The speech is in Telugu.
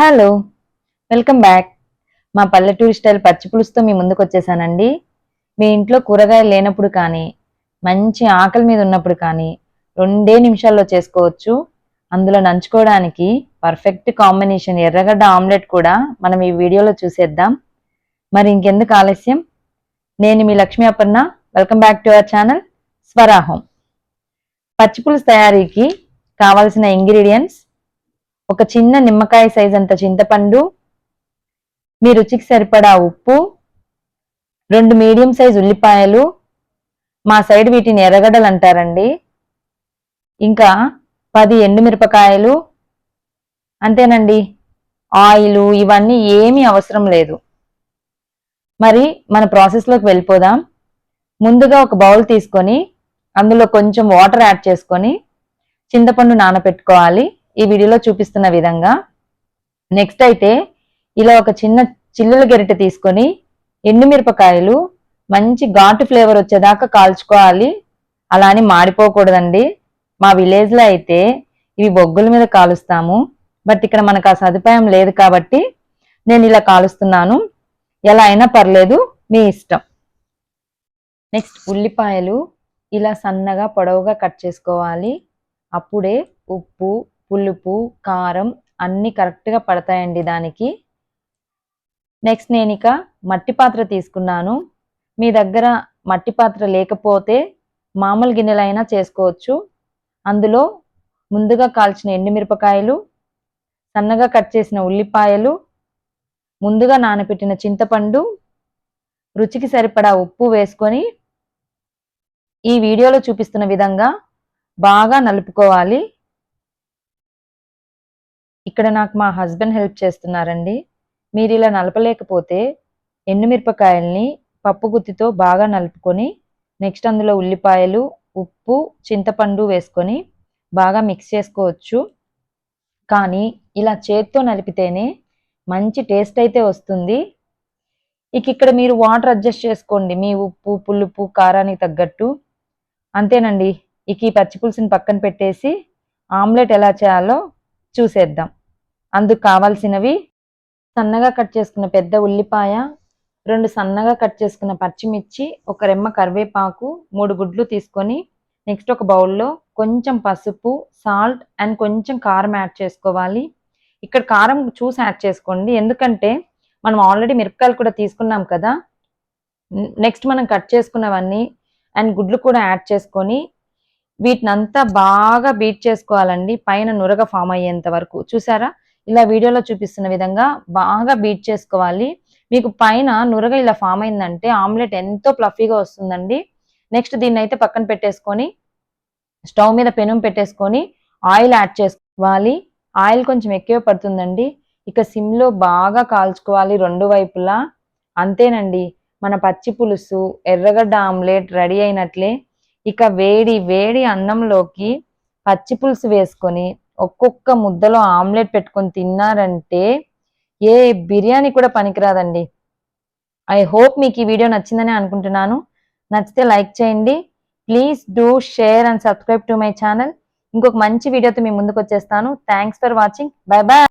హలో వెల్కమ్ బ్యాక్ మా పల్లెటూరి స్టైల్ పచ్చి పులుసుతో మీ ముందుకు వచ్చేసానండి. మీ ఇంట్లో కూరగాయలు లేనప్పుడు కానీ మంచి ఆకలి మీద ఉన్నప్పుడు కానీ రెండే నిమిషాల్లో చేసుకోవచ్చు. అందులో నంచుకోవడానికి పర్ఫెక్ట్ కాంబినేషన్ ఎర్రగడ్డ ఆమ్లెట్ కూడా మనం ఈ వీడియోలో చూసేద్దాం. మరి ఇంకెందుకు ఆలస్యం? నేను మీ Lakshmi Aparna. Welcome back to our channel స్వరాహం పచ్చి పులుసు తయారీకి కావాల్సిన ఇంగ్రీడియంట్స్ ఒక చిన్న నిమ్మకాయ సైజ్ అంత చింతపండు మీ రుచికి సరిపడా ఉప్పు రెండు మీడియం సైజ్ ఉల్లిపాయలు మా సైడ్ వీటిని ఎర్రగడ్డలు అంటారండి. ఇంకా పది ఎండుమిరపకాయలు అంతేనండి. ఆయిలు ఇవన్నీ ఏమీ అవసరం లేదు. మరి మన ప్రాసెస్లోకి వెళ్ళిపోదాం. ముందుగా ఒక బౌల్ తీసుకొని అందులో కొంచెం వాటర్ యాడ్ చేసుకొని చింతపండు నానబెట్టుకోవాలి ఈ వీడియోలో చూపిస్తున్న విధంగా. నెక్స్ట్ అయితే ఇలా ఒక చిన్న చిల్లుల గెరిట తీసుకొని ఎండుమిరపకాయలు మంచి ఘాటు ఫ్లేవర్ వచ్చేదాకా కాల్చుకోవాలి. అలా అని మాడిపోకూడదండి. మా విలేజ్లో అయితే ఇవి బొగ్గుల మీద కాలుస్తాము. బట్ ఇక్కడ మనకు ఆ సదుపాయం లేదు కాబట్టి నేను ఇలా కాలుస్తున్నాను. ఎలా అయినా పర్లేదు మీ ఇష్టం. నెక్స్ట్ ఉల్లిపాయలు ఇలా సన్నగా పొడవుగా కట్ చేసుకోవాలి. అప్పుడే ఉప్పు పులుపు కారం అన్నీ కరెక్ట్గా పడతాయండి దానికి. నెక్స్ట్ నేను ఇక మట్టి పాత్ర తీసుకున్నాను. మీ దగ్గర మట్టి పాత్ర లేకపోతే మామూలు గిన్నెలైనా చేసుకోవచ్చు. అందులో ముందుగా కాల్చిన ఎండుమిరపకాయలు సన్నగా కట్ చేసిన ఉల్లిపాయలు ముందుగా నానబెట్టిన చింతపండు రుచికి సరిపడా ఉప్పు వేసుకొని ఈ వీడియోలో చూపిస్తున్న విధంగా బాగా నలుపుకోవాలి. ఇక్కడ నాకు మా హస్బెండ్ హెల్ప్ చేస్తున్నారండి. మీరు ఇలా నలపలేకపోతే ఎండుమిరపకాయల్ని పప్పు గుత్తితో బాగా నలుపుకొని నెక్స్ట్ అందులో ఉల్లిపాయలు ఉప్పు చింతపండు వేసుకొని బాగా మిక్స్ చేసుకోవచ్చు. కానీ ఇలా చేత్తో నలిపితేనే మంచి టేస్ట్ అయితే వస్తుంది. ఇక ఇక్కడ మీరు వాటర్ అడ్జస్ట్ చేసుకోండి. మీ ఉప్పు పులుపు కారానికి తగ్గట్టు. అంతేనండి. ఇక ఈ పచ్చిపులుసుని పక్కన పెట్టేసి ఆమ్లెట్ ఎలా చేయాలో చూసేద్దాం. అందుకు కావాల్సినవి సన్నగా కట్ చేసుకున్న పెద్ద ఉల్లిపాయ రెండు సన్నగా కట్ చేసుకున్న పచ్చిమిర్చి ఒక రెమ్మ కరివేపాకు మూడు గుడ్లు తీసుకొని నెక్స్ట్ ఒక బౌల్లో కొంచెం పసుపు సాల్ట్ అండ్ కొంచెం కారం యాడ్ చేసుకోవాలి. ఇక్కడ కారం చూసి యాడ్ చేసుకోండి. ఎందుకంటే మనం ఆల్రెడీ మిరపకాయలు కూడా తీసుకున్నాం కదా. నెక్స్ట్ మనం కట్ చేసుకున్నవన్నీ అండ్ గుడ్లు కూడా యాడ్ చేసుకొని వీటిని అంతా బాగా బీట్ చేసుకోవాలండి. పైన నురగ ఫామ్ అయ్యేంత వరకు. చూసారా? ఇలా వీడియోలో చూపిస్తున్న విధంగా బాగా బీట్ చేసుకోవాలి. మీకు పైన నురగ ఇలా ఫామ్ అయిందంటే ఆమ్లెట్ ఎంతో ప్లఫీగా వస్తుందండి. నెక్స్ట్ దీన్ని అయితే పక్కన పెట్టేసుకొని స్టవ్ మీద పెనుం పెట్టేసుకొని ఆయిల్ యాడ్ చేసుకోవాలి. ఆయిల్ కొంచెం ఎక్కువ పడుతుందండి. ఇక సిమ్లో బాగా కాల్చుకోవాలి రెండు వైపులా. అంతేనండి. మన పచ్చి పులుసు ఎర్రగడ్డ ఆమ్లెట్ రెడీ అయినట్లే. ఇక వేడి వేడి అన్నంలోకి పచ్చి పులుసు వేసుకొని ఒక్కొక్క ముద్దలో ఆమ్లెట్ పెట్టుకొని తిన్నారంటే ఏ బిర్యానీ కూడా పనికిరాదండి. ఐ హోప్ మీకు ఈ వీడియో నచ్చిందని అనుకుంటున్నాను. నచ్చితే లైక్ చేయండి. Please do share and subscribe to my channel ఇంకొక మంచి వీడియోతో మీ ముందుకు వచ్చేస్తాను. Thanks for watching bye bye